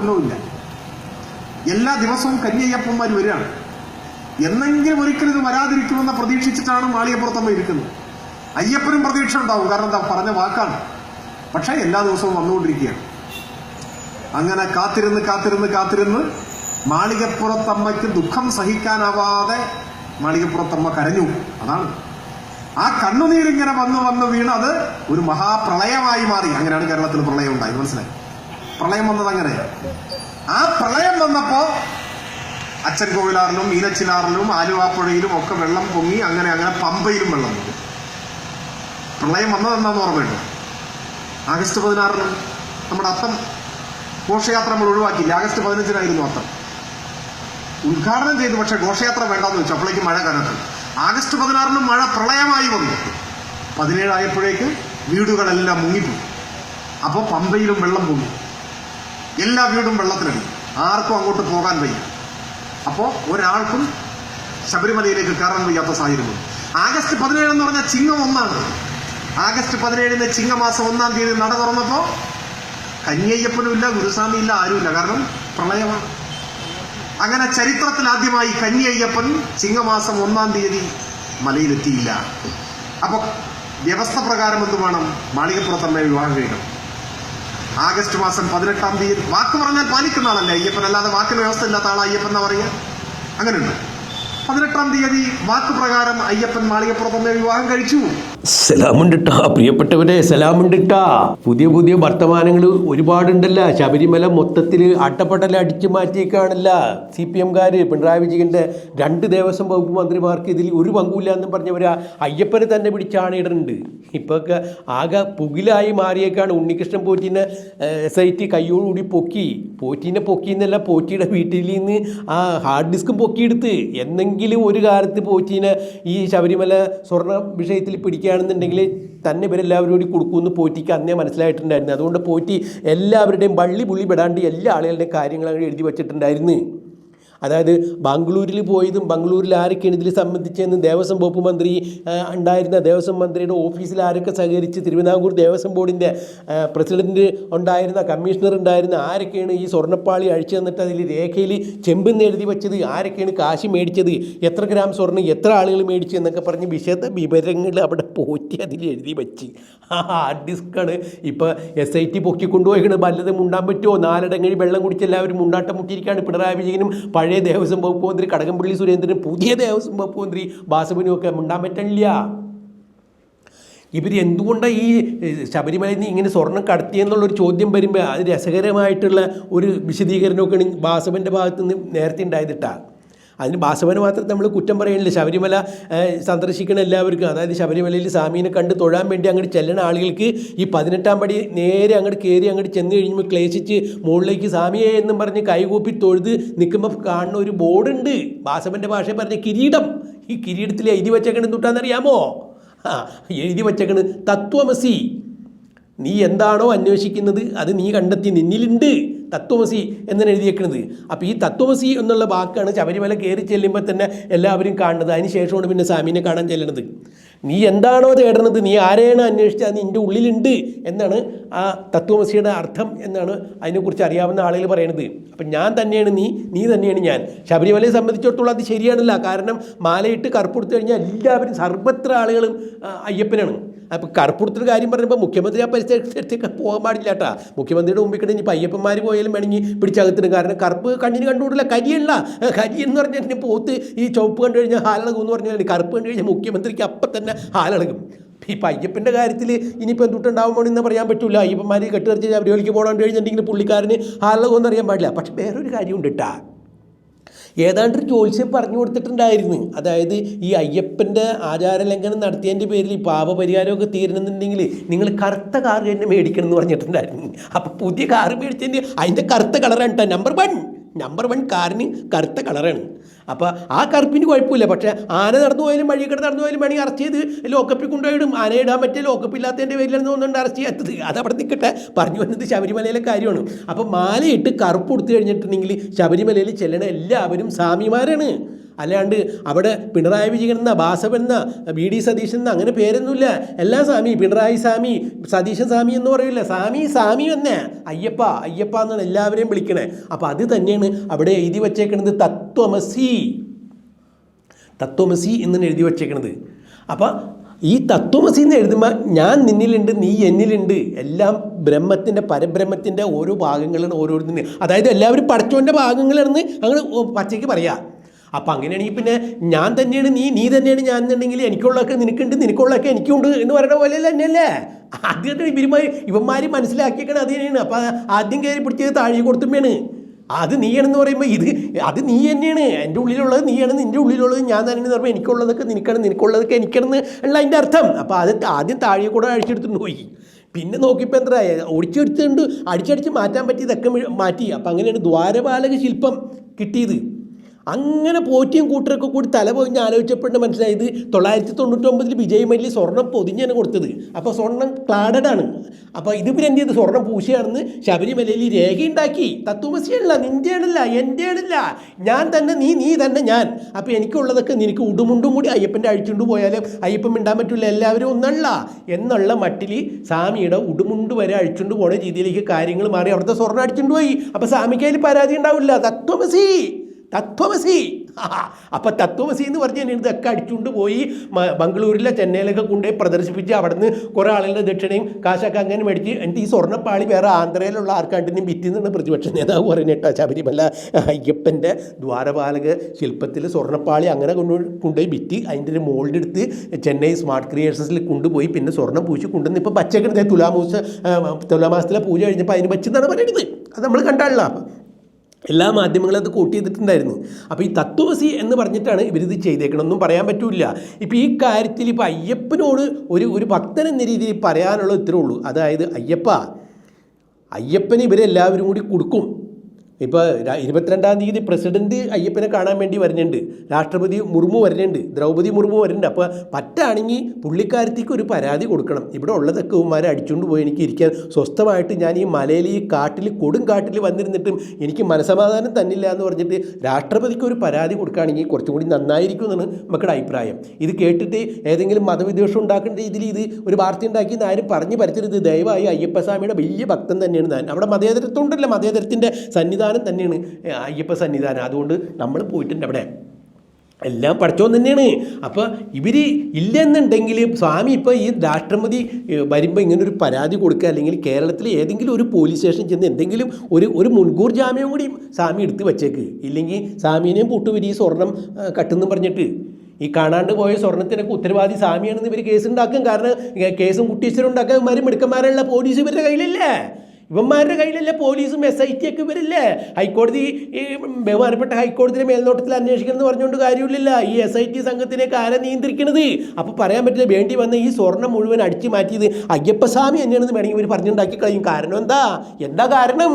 ഒന്നുമില്ല എല്ലാ ദിവസവും കന്യയ്യപ്പന്മാർ വരികയാണ്. എന്നെങ്കിലും ഒരിക്കലും ഇത് വരാതിരിക്കുമെന്ന് പ്രതീക്ഷിച്ചിട്ടാണ് മാളികപ്പുറത്തമ്മ ഇരിക്കുന്നത്. അയ്യപ്പനും പ്രതീക്ഷ ഉണ്ടാവും. കാരണം എന്താ? പറഞ്ഞ വാക്കാണ്. പക്ഷേ എല്ലാ ദിവസവും വന്നുകൊണ്ടിരിക്കുകയാണ്. അങ്ങനെ കാത്തിരുന്ന് കാത്തിരുന്ന് കാത്തിരുന്ന് മാളികപ്പുറത്തമ്മയ്ക്ക് ദുഃഖം സഹിക്കാനാവാതെ മാളികപ്പുറത്തമ്മ കരഞ്ഞു. അതാണ്. ആ കണ്ണുനീരിങ്ങനെ വന്ന് വന്ന് വീണത് ഒരു മഹാപ്രളയമായി മാറി. അങ്ങനെയാണ് കേരളത്തിൽ പ്രളയം ഉണ്ടായത്. മനസ്സിലായി? പ്രളയം വന്നത് അങ്ങനെ ആ പ്രളയം വന്നപ്പോ അച്ഛൻ കോവിലാറിലും മീനച്ചിലാറിലും ആലുവാപ്പുഴയിലും ഒക്കെ വെള്ളം പൊങ്ങി അങ്ങനെ അങ്ങനെ പമ്പയിലും വെള്ളം പൊങ്ങി. പ്രളയം വന്നതെന്താന്ന് ഓർമ്മയുണ്ട് ആഗസ്റ്റ് പതിനാറിന് നമ്മുടെ അത്തം ഘോഷയാത്ര നമ്മൾ ഒഴിവാക്കിയില്ല? ആഗസ്റ്റ് പതിനഞ്ചിനായിരുന്നു അത്തം. ഉദ്ഘാടനം ചെയ്തു പക്ഷെ ഘോഷയാത്ര വേണ്ടെന്ന് വെച്ചു. അപ്പോഴേക്ക് മഴ കനത്തു. ആഗസ്റ്റ് പതിനാറിന് മഴ പ്രളയമായി വന്നു. പതിനേഴായപ്പോഴേക്ക് വീടുകളെല്ലാം മുങ്ങിപ്പോയി. അപ്പോൾ പമ്പയിലും വെള്ളം പൊങ്ങി. എല്ലാ വീടും വെള്ളത്തിലടി ആർക്കും അങ്ങോട്ട് പോകാൻ വയ്യ. അപ്പോൾ ഒരാൾക്കും ശബരിമലയിലേക്ക് കയറാൻ വയ്യാത്ത സാഹചര്യം ആഗസ്റ്റ് പതിനേഴ് എന്ന് പറഞ്ഞാൽ ചിങ്ങം ഒന്നാണ്. ആഗസ്റ്റ് പതിനേഴിന് ചിങ്ങമാസം ഒന്നാം തീയതി നട തുറന്നപ്പോൾ കന്യയ്യപ്പനും ഇല്ല ഗുരുസ്വാമി ഇല്ല ആരുമില്ല. കാരണം പ്രളയമാണ്. അങ്ങനെ ചരിത്രത്തിൽ ആദ്യമായി കന്യയ്യപ്പൻ ചിങ്ങമാസം ഒന്നാം തീയതി മലയിലെത്തിയില്ല. അപ്പൊ വ്യവസ്ഥ പ്രകാരം എന്ത് വേണം? മാളികപ്പുറത്തമ്മയെ വിവാഹം കഴിക്കണം. ആഗസ്റ്റ് മാസം പതിനെട്ടാം തീയതി. വാക്ക് പറഞ്ഞാൽ പാലിക്കുന്ന ആളല്ലേ? അയ്യപ്പൻ അല്ലാതെ വാക്കിന് വ്യവസ്ഥ ഇല്ലാത്ത ആളാ അയ്യപ്പൻ എന്നാ പറയുക? അങ്ങനെയുണ്ട്? പതിനെട്ടാം തീയതി വാക്ക് പ്രകാരം അയ്യപ്പൻ മാളികപ്പുറത്തമ്മയെ വിവാഹം കഴിച്ചു. സലാമുണ്ടിട്ടാ പ്രിയപ്പെട്ടവരെ സലാമുണ്ടിട്ടാ. പുതിയ പുതിയ വർത്തമാനങ്ങൾ ഒരുപാടുണ്ടല്ല. ശബരിമല മൊത്തത്തിൽ അട്ടപ്പട്ടല അടിച്ചു മാറ്റിയേക്കാണല്ല. സി പി എംകാർ പിണറായി വിജയന്റെ രണ്ട് ദേവസ്വം വകുപ്പ് മന്ത്രിമാർക്ക് ഇതിൽ ഒരു പങ്കുമില്ല എന്ന് പറഞ്ഞവരാ അയ്യപ്പനെ തന്നെ പിടിച്ചാണ് പിടിച്ചാണിടുന്നുണ്ട് ഇപ്പൊക്കെ ആകെ പുകിലായി മാറിയേക്കാണ്. ഉണ്ണികൃഷ്ണൻ പോറ്റിനെ എസ് ഐ ടി കയ്യോടുകൂടി പൊക്കി. പോറ്റിനെ പൊക്കി എന്നല്ല പോറ്റിയുടെ വീട്ടിൽ നിന്ന് ആ ഹാർഡ് ഡിസ്കും പൊക്കിയെടുത്ത്. എന്നെങ്കിലും ഒരു കാലത്ത് പോറ്റീനെ ഈ ശബരിമല സ്വർണ വിഷയത്തിൽ പിടിക്കുകയാണെന്നുണ്ടെങ്കിൽ തന്നെ ഇവരെല്ലാവരും കൂടി കൊടുക്കുമെന്ന് പോറ്റിക്ക് അന്നേ മനസ്സിലായിട്ടുണ്ടായിരുന്നു. അതുകൊണ്ട് പോറ്റി എല്ലാവരുടെയും വള്ളി പുള്ളി പെടാണ്ട് എല്ലാ ആളുകളുടെയും കാര്യങ്ങൾ എഴുതി വച്ചിട്ടുണ്ടായിരുന്നു. അതായത് ബാംഗ്ലൂരിൽ പോയതും ബാംഗ്ലൂരിൽ ആരൊക്കെയാണ് ഇതിൽ സംബന്ധിച്ചതെന്ന് ദേവസ്വം വകുപ്പ് മന്ത്രി ഉണ്ടായിരുന്ന ദേവസ്വം മന്ത്രിയുടെ ഓഫീസിൽ ആരൊക്കെ സഹകരിച്ച് തിരുവിതാംകൂർ ദേവസ്വം ബോർഡിന്റെ പ്രസിഡന്റ് ഉണ്ടായിരുന്ന കമ്മീഷണർ ഉണ്ടായിരുന്ന ആരൊക്കെയാണ് ഈ സ്വർണപ്പാളി അഴിച്ചു തന്നിട്ട് അതിൽ രേഖയിൽ ചെമ്പെന്ന് എഴുതി വെച്ചത്? ആരൊക്കെയാണ് കാശ് മേടിച്ചത്? എത്ര ഗ്രാം സ്വർണം എത്ര ആളുകൾ മേടിച്ചു എന്നൊക്കെ പറഞ്ഞ് വിശദ വിവരങ്ങൾ അവിടെ പോറ്റി അതിൽ എഴുതി വെച്ച്. ആ ഹാർഡ് ഡിസ്ക്കാണ് ഇപ്പോൾ എസ് ഐ ടി പൊക്കിക്കൊണ്ടുപോയിക്കണ്. വല്ലതും മുണ്ടാൻ പറ്റുമോ? നാലടങ്ങഴി വെള്ളം കുടിച്ച് എല്ലാവരും മുണ്ടാട്ടം മുട്ടിയിരിക്കുകയാണ് പിണറായി വിജയനും പഴയ ദേവസ്വം വകുപ്പ് മന്ത്രി കടകംപള്ളി സുരേന്ദ്രനും പുതിയ ദേവസ്വം വകുപ്പ് മന്ത്രി ബാസവനും ഒക്കെ മുണ്ടാൻ പറ്റില്ല. ഇവർ എന്തുകൊണ്ടാണ് ഈ ശബരിമലയിൽ നിന്ന് ഇങ്ങനെ സ്വർണം കടത്തിയെന്നുള്ളൊരു ചോദ്യം വരുമ്പോൾ അത് രസകരമായിട്ടുള്ള ഒരു വിശദീകരണമൊക്കെയാണ് ബാസവന്റെ ഭാഗത്തുനിന്ന് നേരത്തെ ഉണ്ടായതിട്ടാ അതിന് ബാസവന് മാത്രം നമ്മൾ കുറ്റം പറയണില്ല. ശബരിമല സന്ദർശിക്കുന്ന എല്ലാവർക്കും. അതായത് ശബരിമലയിൽ സ്വാമീനെ കണ്ട് തൊഴാൻ വേണ്ടി അങ്ങോട്ട് ചെല്ലുന്ന ആളുകൾക്ക് ഈ പതിനെട്ടാം പടി നേരെ അങ്ങോട്ട് കയറി അങ്ങോട്ട് ചെന്ന് കഴിയുമ്പോൾ ക്ലേശിച്ച് മുകളിലേക്ക് സ്വാമിയെ എന്നും പറഞ്ഞ് കൈകൂപ്പി തൊഴുത് നിൽക്കുമ്പോൾ കാണുന്ന ഒരു ബോർഡുണ്ട്. ബാസവന്റെ ഭാഷയിൽ പറഞ്ഞ കിരീടം. ഈ കിരീടത്തിൽ എഴുതി വെച്ചേക്കണ തൊട്ടാന്നറിയാമോ ആ എഴുതി വച്ചേക്കണ് തത്വമസി. നീ എന്താണോ അന്വേഷിക്കുന്നത് അത് നീ കണ്ടെത്തി നിന്നിലുണ്ട് തത്വമസി എന്നാണ് എഴുതിയേക്കുന്നത്. അപ്പോൾ ഈ തത്വമസി എന്നുള്ള വാക്കാണ് ശബരിമല കയറി ചെല്ലുമ്പോൾ തന്നെ എല്ലാവരും കാണുന്നത്. അതിന് ശേഷമാണ് പിന്നെ സ്വാമീനെ കാണാൻ ചെല്ലണത്. നീ എന്താണോ തേടണത്? നീ ആരെയാണ് അന്വേഷിച്ചത്? അത് നിന്റെ ഉള്ളിലുണ്ട് എന്നാണ് ആ തത്വമസിയുടെ അർത്ഥം എന്നാണ് അതിനെക്കുറിച്ച് അറിയാവുന്ന ആളുകൾ പറയണത്. അപ്പം ഞാൻ തന്നെയാണ് നീ നീ തന്നെയാണ് ഞാൻ. ശബരിമലയെ സംബന്ധിച്ചിടത്തോളം അത് ശരിയാണല്ല. കാരണം മാലയിട്ട് കറുപ്പെടുത്തു കഴിഞ്ഞാൽ എല്ലാവരും സർവത്ര ആളുകളും അയ്യപ്പനാണ്. അപ്പോൾ കറുപ്പുടുത്തൊരു കാര്യം പറഞ്ഞപ്പോൾ മുഖ്യമന്ത്രി ആ പരിസരത്തേക്ക് പോകാൻ പാടില്ല കേട്ടാ മുഖ്യമന്ത്രിയുടെ മുമ്പിൽ കിട്ടുന്ന ഇപ്പം അയ്യപ്പന്മാർ പോയാലും വേണമെങ്കിൽ പിടിച്ചകത്തിടും. കാരണം കറുപ്പ് കണ്ണിന് കണ്ടുകൂടില്ല. കരിയല്ല. കരി എന്ന് പറഞ്ഞാൽ പോത്ത് ഈ ചുവപ്പ് കണ്ടു കഴിഞ്ഞാൽ ഹാലളകും പറഞ്ഞാൽ കറുപ്പ് കണ്ടു കഴിഞ്ഞാൽ മുഖ്യമന്ത്രിക്ക് അപ്പം തന്നെ ഹാലളകും ഇപ്പം അയ്യപ്പന്റെ കാര്യത്തിൽ ഇനിയിപ്പോൾ എന്തുട്ടുണ്ടാവുമ്പോൾ എന്ന് പറയാൻ പറ്റില്ല അയ്യപ്പന്മാർ കെട്ടുകറിച്ച് ശബരിമലയ്ക്ക് പോകണം കഴിഞ്ഞിട്ടുണ്ടെങ്കിൽ പുള്ളിക്കാരന് ഹാലളകുമെന്ന് അറിയാൻ പാടില്ല. പക്ഷെ വേറൊരു കാര്യമുണ്ട് കേട്ടാ ഏതാണ്ട് ഒരു ജോത്സ്യം പറഞ്ഞു കൊടുത്തിട്ടുണ്ടായിരുന്നു. അതായത് ഈ അയ്യപ്പന്റെ ആചാരലംഘനം നടത്തിയതിന്റെ പേരിൽ ഈ പാപപരിഹാരമൊക്കെ തീരണമെന്നുണ്ടെങ്കിൽ നിങ്ങൾ കറുത്ത കാർ തന്നെ മേടിക്കണം എന്ന് പറഞ്ഞിട്ടുണ്ടായിരുന്നു. അപ്പോൾ പുതിയ കാർ മേടിച്ചതിന്റെ അതിന്റെ കറുത്ത കളറാണ് കേട്ടോ നമ്പർ വൺ നമ്പർ വൺ കാറിന് കറുത്ത കളറാണ്. അപ്പോൾ ആ കറുപ്പിന് കുഴപ്പമില്ല. പക്ഷേ ആന നടന്നു പോയാലും വഴി കിട്ടുന്ന നടന്നു പോയാലും വേണമെങ്കിൽ അറസ്റ്റ് ചെയ്ത് ലോക്കപ്പിൽ കൊണ്ടുപോയിടും. ആന ഇടാൻ പറ്റിയ ലോക്കപ്പില്ലാത്തതിന്റെ പേരിലാണ് തോന്നുന്നുണ്ട് അറസ്റ്റ് ചെയ്യാത്തത് അത് അവിടെ നിൽക്കട്ടെ പറഞ്ഞു വന്നത് ശബരിമലയിലെ കാര്യമാണ്. അപ്പോൾ മാലയിട്ട് കറുപ്പ് കൊടുത്തു കഴിഞ്ഞിട്ടുണ്ടെങ്കിൽ ശബരിമലയിൽ ചെല്ലണ എല്ലാവരും സ്വാമിമാരാണ്. അല്ലാണ്ട് അവിടെ പിണറായി വിജയൻ എന്ന ബാസവൻ എന്ന ബി ഡി സതീശൻ എന്ന അങ്ങനെ പേരൊന്നുമില്ല. എല്ലാ സ്വാമി പിണറായി സ്വാമി സതീശൻ സ്വാമി എന്ന് പറയില്ല? സ്വാമി സ്വാമി തന്നെ അയ്യപ്പ അയ്യപ്പ എന്നാണ് എല്ലാവരെയും വിളിക്കണേ. അപ്പോൾ അത് തന്നെയാണ് അവിടെ എഴുതി വച്ചേക്കുന്നത് തത്വമസി. തത്വമസി എന്നാണ് എഴുതി വച്ചേക്കണത്. അപ്പോൾ ഈ തത്വമസി എന്ന് എഴുതുമ്പോൾ ഞാൻ നിന്നിലുണ്ട് നീ എന്നിലുണ്ട് എല്ലാം ബ്രഹ്മത്തിന്റെ പരബ്രഹ്മത്തിന്റെ ഓരോ ഭാഗങ്ങളാണ് ഓരോരുത്തരും അതായത് എല്ലാവരും പടച്ചോന്റെ ഭാഗങ്ങളാണെന്ന് അങ്ങനെ പച്ചയ്ക്ക് പറയാം. അപ്പം അങ്ങനെയാണെങ്കിൽ പിന്നെ ഞാൻ തന്നെയാണ് നീ നീ തന്നെയാണ് ഞാൻ എന്നുണ്ടെങ്കിൽ എനിക്കുള്ളതൊക്കെ നിനക്കുണ്ട് നിനക്കുള്ളതൊക്കെ എനിക്കുണ്ട് എന്ന് പറയുന്ന പോലെ തന്നെയല്ലേ? ആദ്യമായിട്ട് ഇവരുമാർ ഇവന്മാർ മനസ്സിലാക്കിയേക്കണത് അത് തന്നെയാണ്. അപ്പം ആദ്യം കയറി പിടിച്ചത് താഴെ കൊടുത്തുമ്മയാണ് അത് നീയാണെന്ന് പറയുമ്പോൾ ഇത് അത് നീ തന്നെയാണ്. എന്റെ ഉള്ളിലുള്ളത് നീയാണ് നിന്റെ ഉള്ളിലുള്ളത് ഞാൻ തന്നെയെന്ന് പറയുമ്പോൾ എനിക്കുള്ളതൊക്കെ നിനക്കാണ് നിനക്കുള്ളതൊക്കെ എനിക്കാണെന്ന് ഉള്ള അതിന്റെ അർത്ഥം. അപ്പോൾ അത് ആദ്യം താഴെ കൂടെ അഴിച്ചെടുത്തുകൊണ്ട് പോയി. പിന്നെ നോക്കിയപ്പോൾ എന്താ ഒടിച്ചെടുത്തുകൊണ്ട് അടിച്ചടിച്ച് മാറ്റാൻ പറ്റിയതൊക്കെ മാറ്റി. അപ്പം അങ്ങനെയാണ് ദ്വാരപാലക ശില്പം കിട്ടിയത്. അങ്ങനെ പോറ്റിയും കൂട്ടരൊക്കെ കൂടി തല പൊതിഞ്ഞ് ആലോചിച്ചപ്പോഴാണ് മനസ്സിലായത് തൊള്ളായിരത്തി തൊണ്ണൂറ്റൊമ്പതിൽ വിജയ് മല്ലി സ്വർണം പൊതിഞ്ഞാണ് കൊടുത്തത്. അപ്പോൾ സ്വർണം ക്ലാഡഡ് ആണ്. അപ്പോൾ ഇത് പിന്നെ എന്ത് ചെയ്ത്? സ്വർണം പൂശിയാണെന്ന് ശബരിമലയിൽ രേഖയുണ്ടാക്കി തത്വമസിയല്ല നിന്റെയാണല്ല എന്റെയാണല്ല ഞാൻ തന്നെ നീ നീ തന്നെ ഞാൻ. അപ്പോൾ എനിക്കുള്ളതൊക്കെ നിനക്ക് ഉടുമുണ്ടും കൂടി അയ്യപ്പന്റെ അഴിച്ചുകൊണ്ട് പോയാലും അയ്യപ്പൻ മിണ്ടാൻ പറ്റില്ല എല്ലാവരും ഒന്നല്ല. എന്നുള്ള മട്ടിൽ സ്വാമിയുടെ ഉടുമുണ്ട് വരെ അഴിച്ചുകൊണ്ട് പോണ രീതിയിലേക്ക് കാര്യങ്ങൾ മാറി. അവിടുത്തെ സ്വർണം അടിച്ചുകൊണ്ട് പോയി. അപ്പോൾ സ്വാമിക്ക് പരാതി ഉണ്ടാവില്ല. തത്വമസി. തത്വമസി. അപ്പം തത്വമസി എന്ന് പറഞ്ഞ് ഞാൻ ഇതൊക്കെ അടിച്ചുകൊണ്ട് പോയി ബംഗളൂരിലെ ചെന്നൈയിലൊക്കെ കൊണ്ടുപോയി പ്രദർശിപ്പിച്ച് അവിടുന്ന് കുറേ ആളുകളുടെ ദക്ഷിണയും കാശൊക്കെ അങ്ങനെ മേടിച്ച് എന്നിട്ട് ഈ സ്വർണപ്പാളി വേറെ ആന്ധ്രയിലുള്ള ആർക്കാണ്ടിനും വിറ്റിന്നാണ് പ്രതിപക്ഷ നേതാവ് പറയുന്നത് ശബരിമല അയ്യപ്പന്റെ ദ്വാരപാലക ശില്പത്തിൽ സ്വർണപ്പാളി അങ്ങനെ കൊണ്ടു കൊണ്ടുപോയി വിറ്റ് അതിന്റെ ഒരു മോൾഡ് എടുത്ത് ചെന്നൈ സ്മാർട്ട് ക്രിയേഷൻസിൽ കൊണ്ടുപോയി പിന്നെ സ്വർണം പൂശി കൊണ്ടുവന്ന് ഇപ്പോൾ പച്ചക്കറി തുലാമൂസ തുലാമാസത്തിലെ പൂജ കഴിഞ്ഞപ്പോൾ അതിന് പച്ചെന്നാണ് പറയുന്നത്. അത് നമ്മൾ കണ്ടാണല്ലോ. എല്ലാ മാധ്യമങ്ങളും അത് കൂട്ടി ചെയ്തിട്ടുണ്ടായിരുന്നു. അപ്പോൾ ഈ തത്വമസി എന്ന് പറഞ്ഞിട്ടാണ് ഇവരിത് ചെയ്തേക്കണമെന്നും പറയാൻ പറ്റില്ല. ഇപ്പോൾ ഈ കാര്യത്തിൽ ഇപ്പോൾ അയ്യപ്പനോട് ഒരു ഒരു ഭക്തൻ എന്ന രീതിയിൽ പറയാനുള്ള ഇത്രേ ഉള്ളൂ അതായത് അയ്യപ്പ. അയ്യപ്പന് ഇവരെല്ലാവരും കൂടി കൊടുക്കും. ഇപ്പോൾ ഇരുപത്തിരണ്ടാം തീയതി പ്രസിഡന്റ് അയ്യപ്പനെ കാണാൻ വേണ്ടി വരുന്നുണ്ട്. രാഷ്ട്രപതി മുർമു വരുന്നുണ്ട്. ദ്രൗപദി മുർമു വരുന്നുണ്ട്. അപ്പോൾ പറ്റാണെങ്കിൽ പുള്ളിക്കാരത്തേക്ക് ഒരു പരാതി കൊടുക്കണം. ഇവിടെ ഉള്ളതൊക്കെ ഉമ്മാരെ അടിച്ചുകൊണ്ട് പോയി എനിക്ക് ഇരിക്കാൻ. സ്വസ്ഥമായിട്ട് ഞാൻ ഈ മലയിൽ ഈ കാട്ടിൽ കൊടും കാട്ടിൽ വന്നിരുന്നിട്ടും എനിക്ക് മനസമാധാനം തന്നില്ല എന്ന് പറഞ്ഞിട്ട് രാഷ്ട്രപതിക്ക് ഒരു പരാതി കൊടുക്കുകയാണെങ്കിൽ കുറച്ചും കൂടി നന്നായിരിക്കും എന്നാണ് നമുക്കുടെ അഭിപ്രായം. ഇത് കേട്ടിട്ട് ഏതെങ്കിലും മതവിദ്വേഷം ഉണ്ടാക്കേണ്ട രീതിയിൽ ഇത് ഒരു വാർത്ത ഉണ്ടാക്കി ആരും പറഞ്ഞു പരത്തരുത്. ദയവായി അയ്യപ്പസ്വാമിയുടെ വലിയ ഭക്തൻ തന്നെയാണ് ഞാൻ. അവിടെ മതേതരത്വം ഉണ്ടല്ലോ. മതേതരത്തിന്റെ സന്നിധാനം തന്നെയാണ്. ഏ, അയ്യപ്പ സന്നിധാനം. അതുകൊണ്ട് നമ്മൾ പോയിട്ടുണ്ട് അവിടെ. എല്ലാം പഠിച്ചോൻ തന്നെയാണ്. അപ്പോൾ ഇവർ ഇല്ലെന്നുണ്ടെങ്കിൽ സ്വാമി ഇപ്പോൾ ഈ രാഷ്ട്രപതി വരുമ്പോൾ ഇങ്ങനെ ഒരു പരാതി കൊടുക്കുക അല്ലെങ്കിൽ കേരളത്തിൽ ഏതെങ്കിലും ഒരു പോലീസ് സ്റ്റേഷൻ ചെന്ന് എന്തെങ്കിലും ഒരു ഒരു മുൻകൂർ ജാമ്യം കൂടി സ്വാമി എടുത്ത് വെച്ചേക്ക്. ഇല്ലെങ്കിൽ സ്വാമീനെയും പൂട്ടുവരി ഈ സ്വർണം കട്ടെന്ന് പറഞ്ഞിട്ട്. ഈ കാണാണ്ട് പോയ സ്വർണത്തിനൊക്കെ ഉത്തരവാദി സ്വാമിയാണെന്ന് ഇവർ കേസ് ഉണ്ടാക്കും. കാരണം കേസും കുട്ടീശ്വരം ഉണ്ടാക്കാൻ ഇവരും മിടുക്കന്മാരുള്ള പോലീസ് ഇവരുടെ കയ്യിലല്ലേ? ഇവന്മാരുടെ കയ്യിലല്ലേ പോലീസും എസ് ഐ ടി ഒക്കെ ഇവരില്ലേ? ഹൈക്കോടതി ഈ ബഹുമാനപ്പെട്ട ഹൈക്കോടതിയുടെ മേൽനോട്ടത്തിൽ അന്വേഷിക്കണം എന്ന് പറഞ്ഞുകൊണ്ട് കാര്യമില്ലല്ല. ഈ എസ് ഐ ടി സംഘത്തിലേക്ക് ആരെ നിയന്ത്രിക്കണത്? അപ്പോൾ പറയാൻ പറ്റില്ല വേണ്ടി വന്ന ഈ സ്വർണം മുഴുവൻ അടിച്ചു മാറ്റിയത് അയ്യപ്പസ്വാമി തന്നെയാണെന്ന് വേണമെങ്കിൽ ഇവർ പറഞ്ഞുണ്ടാക്കി കഴിയും കാരണം എന്താ? എന്താ കാരണം?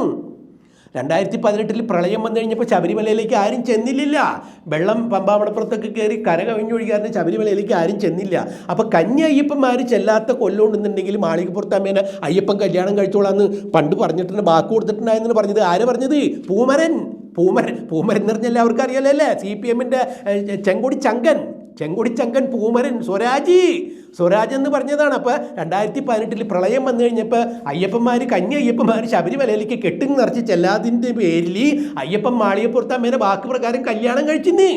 രണ്ടായിരത്തി പതിനെട്ടിൽ പ്രളയം വന്നു കഴിഞ്ഞപ്പോൾ ശബരിമലയിലേക്ക് ആരും ചെന്നില്ല. വെള്ളം പമ്പാവണപ്പുറത്തൊക്കെ കയറി കര കവിഞ്ഞൊഴുകാരന് ശബരിമലയിലേക്ക് ആരും ചെന്നില്ല. അപ്പോൾ കന്യ അയ്യപ്പന്മാർ ചെല്ലാത്ത കൊല്ലുണ്ടെന്നുണ്ടെങ്കിൽ മാളികപ്പുറത്ത് അമ്മേനെ അയ്യപ്പൻ കല്യാണം കഴിച്ചോളാന്ന് പണ്ട് പറഞ്ഞിട്ടുണ്ട് വാക്ക് കൊടുത്തിട്ടുണ്ടായെന്ന് പറഞ്ഞത്. ആര് പറഞ്ഞത്? പൂമരൻ. പൂമരൻ. പൂമരൻ എന്ന് പറഞ്ഞാൽ അവർക്ക് അറിയാലോ അല്ലേ? സി പി എമ്മിന്റെ ചെങ്കൊടി ചങ്കൻ. ചെങ്കൊടി ചങ്കൻ പൂമരൻ സ്വരാജി. സ്വരാജ് എന്ന് പറഞ്ഞതാണ്. അപ്പോൾ രണ്ടായിരത്തി പതിനെട്ടിൽ പ്രളയം വന്നു കഴിഞ്ഞപ്പോൾ അയ്യപ്പന്മാർ കഞ്ഞി അയ്യപ്പന്മാർ ശബരിമലയിലേക്ക് കെട്ടും നിറച്ച് ചെല്ലാതിന്റെ പേരിൽ അയ്യപ്പൻ മാളികപ്പുറത്ത് അമ്മേനെ വാക്ക് പ്രകാരം കല്യാണം കഴിച്ചിന്ന്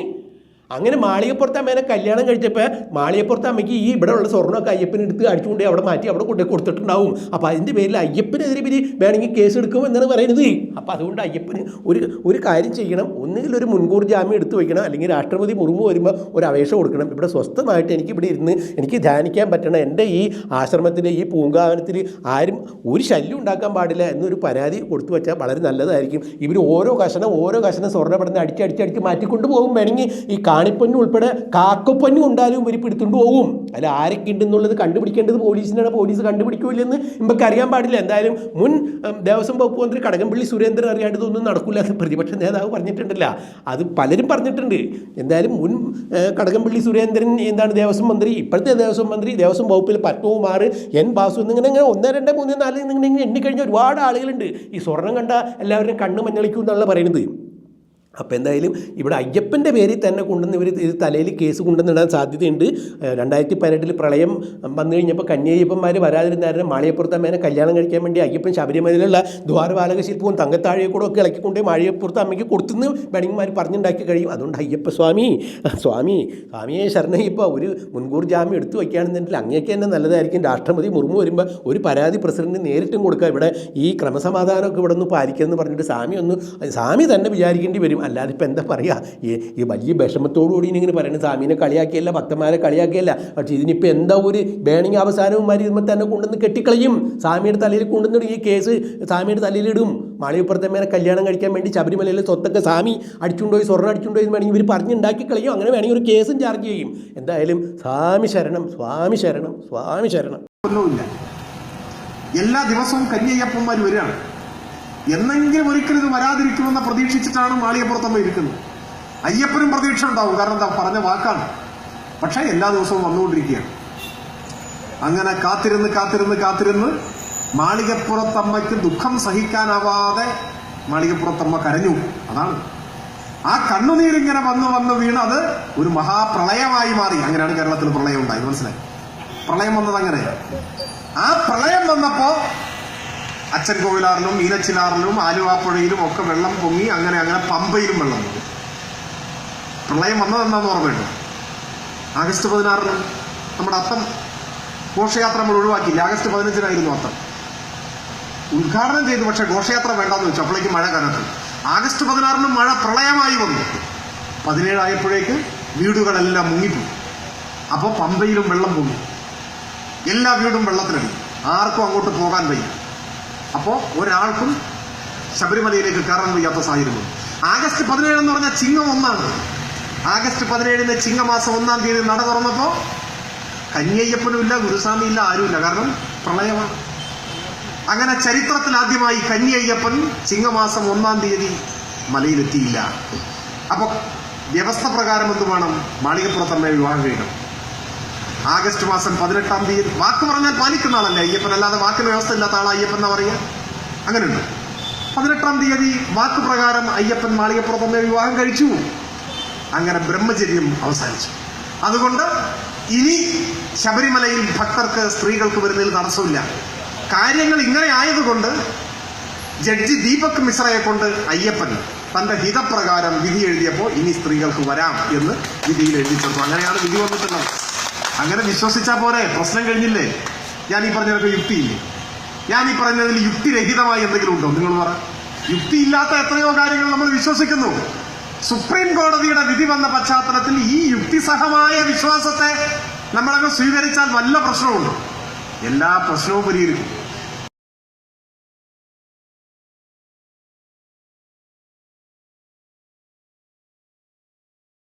അങ്ങനെ മാളികപ്പുറത്ത് അമ്മേനെ കല്യാണം കഴിച്ചപ്പോൾ മാളികപ്പുറത്ത് അമ്മയ്ക്ക് ഈ ഇവിടെ ഉള്ള സ്വർണമൊക്കെ അയ്യപ്പനെ എടുത്ത് അടിച്ചുകൊണ്ട് അവിടെ മാറ്റി അവിടെ കൊണ്ടു കൊടുത്തിട്ടുണ്ടാവും. അപ്പോൾ അതിന്റെ പേരിൽ അയ്യപ്പനെതിരെ പിരി വേണമെങ്കിൽ കേസ് എടുക്കും എന്നാണ് പറയുന്നത് അപ്പോൾ അതുകൊണ്ട് അയ്യപ്പന് ഒരു ഒരു കാര്യം ചെയ്യണം. ഒന്നുകിൽ ഒരു മുൻകൂർ ജാമ്യം എടുത്തു വയ്ക്കണം. അല്ലെങ്കിൽ രാഷ്ട്രപതി മുർമു വരുമ്പോൾ ഒരു അപേക്ഷ കൊടുക്കണം. ഇവിടെ സ്വസ്ഥമായിട്ട് എനിക്ക് ഇവിടെ ഇരുന്ന് എനിക്ക് ധ്യാനിക്കാൻ പറ്റണം എന്റെ ഈ ആശ്രമത്തിൽ ഈ പൂങ്കാവനത്തിൽ ആരും ഒരു ശല്യം ഉണ്ടാക്കാൻ പാടില്ല എന്നൊരു പരാതി കൊടുത്തു വെച്ചാൽ വളരെ നല്ലതായിരിക്കും. ഇവർ ഓരോ കഷണം ഓരോ കഷണം സ്വർണപ്പെടുന്ന അടിച്ച് അടിച്ച് അടിച്ച് മാറ്റിക്കൊണ്ട് പോകും വേണമെങ്കിൽ ഈ കാണിപ്പൊന്നു ഉൾപ്പെടെ കാക്കപ്പൊന്നും ഉണ്ടാലും ഇവർ പിടുത്തുകൊണ്ട് പോകും. അതിൽ ആരൊക്കെ ഉണ്ടെന്നുള്ളത് കണ്ടുപിടിക്കേണ്ടത് പോലീസിനാണ്. പോലീസ് കണ്ടുപിടിക്കൂലെന്ന് നമുക്ക് അറിയാൻ പാടില്ല. എന്തായാലും മുൻ ദേവസ്വം വകുപ്പ് മന്ത്രി കടകംപള്ളി സുരേന്ദ്രൻ അറിയാണ്ട് ഇതൊന്നും നടക്കില്ല എന്ന് പ്രതിപക്ഷ നേതാവ് പറഞ്ഞിട്ടുണ്ടല്ല. അത് പലരും പറഞ്ഞിട്ടുണ്ട്. എന്തായാലും മുൻ കടകംപള്ളി സുരേന്ദ്രൻ എന്താണ് ദേവസ്വം മന്ത്രി? ഇപ്പോഴത്തെ ദേവസ്വം മന്ത്രി ദേവസ്വം വകുപ്പിൽ പത്മകുമാർ എൻ ബാസു എന്നിങ്ങനെ ഇങ്ങനെ ഒന്ന് രണ്ട് മൂന്ന് നാല് എന്നിങ്ങനെ എണ്ണിക്കഴിഞ്ഞ ഒരുപാട് ആളുകളുണ്ട്. ഈ സ്വർണം കണ്ട എല്ലാവരും കണ്ണ് മഞ്ഞളിക്കും എന്നുള്ള പറയുന്നത്. അപ്പോൾ എന്തായാലും ഇവിടെ അയ്യപ്പന്റെ പേരിൽ തന്നെ കൊണ്ടുവന്ന് ഇവർ ഇത് തലയിൽ കേസ് കൊണ്ടുവന്നിടാൻ സാധ്യതയുണ്ട്. രണ്ടായിരത്തി പതിനെട്ടിൽ പ്രളയം വന്നു കഴിഞ്ഞപ്പോൾ കന്യായ്യപ്പന്മാർ വരാതിരുന്നായിരുന്നു. മാളിയപ്പുറത്തമ്മേനെ കല്യാണം കഴിക്കാൻ വേണ്ടി അയ്യപ്പൻ ശബരിമലയിലുള്ള ദ്വാരപാലക ശില്പവും തങ്കത്താഴയെ കൂടെ ഒക്കെ ഇളക്കിക്കൊണ്ട് മാളിയപ്പുറത്ത് അമ്മയ്ക്ക് കൊടുത്തുനിന്ന് വേണമെങ്കിൽ പറഞ്ഞുണ്ടാക്കി കഴിയും. അതുകൊണ്ട് അയ്യപ്പ സ്വാമി സ്വാമി സ്വാമിയെ ശരണയ്യപ്പ ഒരു മുൻകൂർ ജാമ്യം എടുത്തു വയ്ക്കുകയാണെന്നുണ്ടെങ്കിൽ അങ്ങേക്ക് തന്നെ നല്ലതായിരിക്കും. രാഷ്ട്രപതി മുർമു വരുമ്പോൾ ഒരു പരാതി പ്രസിഡന്റിന് നേരിട്ടും കൊടുക്കുക. ഇവിടെ ഈ ക്രമസമാധാനമൊക്കെ ഇവിടെ ഒന്ന് പാലിക്കുക എന്ന് പറഞ്ഞിട്ട് സ്വാമി ഒന്ന് സ്വാമി തന്നെ വിചാരിക്കേണ്ടി വരും. അല്ലാതെ ഇപ്പം എന്താ പറയുക ഈ വലിയ വിഷമത്തോടുകൂടി ഇങ്ങനെ പറയുന്നത് സ്വാമീനെ കളിയാക്കിയല്ല ഭക്തന്മാരെ കളിയാക്കിയല്ല. പക്ഷേ ഇതിനിപ്പോൾ എന്താ ഒരു ബേണിങ് അവസാനവും മരുന്ന് തന്നെ കൊണ്ടുവന്ന് കെട്ടിക്കളയും. സ്വാമിയുടെ തലയിൽ കൊണ്ടുവന്നിടും ഈ കേസ്. സ്വാമിയുടെ തലയിലിടും. മാളികപ്പുറത്തമ്മേനെ കല്യാണം കഴിക്കാൻ വേണ്ടി ശബരിമലയിലെ സ്വത്തൊക്കെ സ്വാമി അടിച്ചുകൊണ്ടുപോയി സ്വർണം അടിച്ചുകൊണ്ടുപോയി എന്ന് വേണമെങ്കിൽ ഇവർ പറഞ്ഞുണ്ടാക്കി കളയും. അങ്ങനെ വേണമെങ്കിൽ ഒരു കേസും ചാർജ് ചെയ്യും. എന്തായാലും സ്വാമി ശരണം സ്വാമി ശരണം സ്വാമി ശരണം. ഒന്നുമില്ല. എല്ലാ ദിവസവും കന്യയ്യപ്പന്മാർ വരികയാണ്. എന്നെങ്കിലും ഒരിക്കലും ഇത് വരാതിരിക്കുമെന്ന് പ്രതീക്ഷിച്ചിട്ടാണ് മാളികപ്പുറത്തമ്മ ഇരിക്കുന്നത്. അയ്യപ്പനും പ്രതീക്ഷ ഉണ്ടാവും. കാരണം എന്താ? പറഞ്ഞ വാക്കാണ്. പക്ഷേ എല്ലാ ദിവസവും വന്നുകൊണ്ടിരിക്കുകയാണ്. അങ്ങനെ കാത്തിരുന്ന് കാത്തിരുന്ന് കാത്തിരുന്ന് മാളികപ്പുറത്തമ്മയ്ക്ക് ദുഃഖം സഹിക്കാനാവാതെ മാളികപ്പുറത്തമ്മ കരഞ്ഞു. അതാണ്. ആ കണ്ണുനീരിങ്ങനെ വന്ന് വന്ന് വീണ് അത് ഒരു മഹാപ്രളയമായി മാറി. അങ്ങനെയാണ് കേരളത്തിൽ പ്രളയം ഉണ്ടായത്. മനസ്സിലായി? പ്രളയം വന്നത് അങ്ങനെ ആ പ്രളയം വന്നപ്പോ അച്ഛൻ കോവിലാറിലും മീനച്ചിലാറിലും ആലുവാപ്പുഴയിലും ഒക്കെ വെള്ളം പൊങ്ങി അങ്ങനെ അങ്ങനെ പമ്പയിലും വെള്ളം പൊങ്ങി. പ്രളയം വന്നതെന്താന്ന് ഓർമ്മയുണ്ട് ആഗസ്റ്റ് പതിനാറിന് നമ്മുടെ അത്തം ഘോഷയാത്ര നമ്മൾ ഒഴിവാക്കിയില്ല? ആഗസ്റ്റ് പതിനഞ്ചിനായിരുന്നു അത്തം. ഉദ്ഘാടനം ചെയ്തു പക്ഷെ ഘോഷയാത്ര വേണ്ടെന്ന് വെച്ചു. അപ്പോഴേക്ക് മഴ കനത്തു. ആഗസ്റ്റ് പതിനാറിന് മഴ പ്രളയമായി വന്നു. പതിനേഴായപ്പോഴേക്ക് വീടുകളെല്ലാം മുങ്ങിപ്പോയി. അപ്പോൾ പമ്പയിലും വെള്ളം പൊങ്ങി. എല്ലാ വീടും വെള്ളത്തിലടി. ആർക്കും അങ്ങോട്ട് പോകാൻ വയ്യ. അപ്പോൾ ഒരാൾക്കും ശബരിമലയിലേക്ക് കയറാൻ വയ്യാത്ത സാഹചര്യം വന്നു ആഗസ്റ്റ് പതിനേഴ് എന്ന് പറഞ്ഞാൽ ചിങ്ങം ഒന്നാണ്. ആഗസ്റ്റ് പതിനേഴിന് ചിങ്ങമാസം ഒന്നാം തീയതി നട തുറന്നപ്പോൾ കന്യയ്യപ്പനും ഇല്ല ഗുരുസ്വാമി ഇല്ല ആരുമില്ല. കാരണം പ്രളയമാണ്. അങ്ങനെ ചരിത്രത്തിൽ ആദ്യമായി കന്യയ്യപ്പൻ ചിങ്ങമാസം ഒന്നാം തീയതി മലയിലെത്തിയില്ല. അപ്പൊ വ്യവസ്ഥ പ്രകാരം എന്ത് വേണം? മാളികപ്പുറത്തമ്മയെ വിവാഹം കഴിക്കണം. ആഗസ്റ്റ് മാസം പതിനെട്ടാം തീയതി. വാക്ക് പറഞ്ഞാൽ പാലിക്കുന്ന ആളല്ലേ? അയ്യപ്പൻ അല്ലാതെ വാക്കിന് വ്യവസ്ഥ ഇല്ലാത്ത ആളാ അയ്യപ്പൻ എന്നാ പറയുക അങ്ങനെയുണ്ട്. പതിനെട്ടാം തീയതി വാക്ക് പ്രകാരം അയ്യപ്പൻ മാളികപ്പുറത്തമ്മയെ വിവാഹം കഴിച്ചു. അങ്ങനെ ബ്രഹ്മചര്യം അവസാനിച്ചു. അതുകൊണ്ട് ഇനി ശബരിമലയിൽ ഭക്തർക്ക് സ്ത്രീകൾക്ക് വരുന്നതിൽ തടസ്സമില്ല. കാര്യങ്ങൾ ഇങ്ങനെ ആയതുകൊണ്ട് ജഡ്ജി ദീപക് മിശ്രയെ കൊണ്ട് അയ്യപ്പൻ തന്റെ ഹിതപ്രകാരം വിധി എഴുതിയപ്പോൾ ഇനി സ്ത്രീകൾക്ക് വരാം എന്ന് വിധിയിൽ എഴുതി അങ്ങനെയാണ് വിധി വന്നിട്ടുള്ളത്. അങ്ങനെ വിശ്വസിച്ചാൽ പോരെ? പ്രശ്നം കഴിഞ്ഞില്ലേ? ഞാൻ ഈ പറഞ്ഞതിനൊക്കെ യുക്തിയില്ലേ? ഞാൻ ഈ പറഞ്ഞതിൽ യുക്തിരഹിതമായി എന്തെങ്കിലും ഉണ്ടോ? നിങ്ങൾ പറ. യുക്തിയില്ലാത്ത എത്രയോ കാര്യങ്ങൾ നമ്മൾ വിശ്വസിക്കുന്നു. സുപ്രീം കോടതിയുടെ വിധി വന്ന പശ്ചാത്തലത്തിൽ ഈ യുക്തിസഹമായ വിശ്വാസത്തെ നമ്മളങ്ങ് സ്വീകരിച്ചാൽ വല്ല പ്രശ്നമുണ്ടോ എല്ലാ പ്രശ്നവും പരിഹരിക്കും.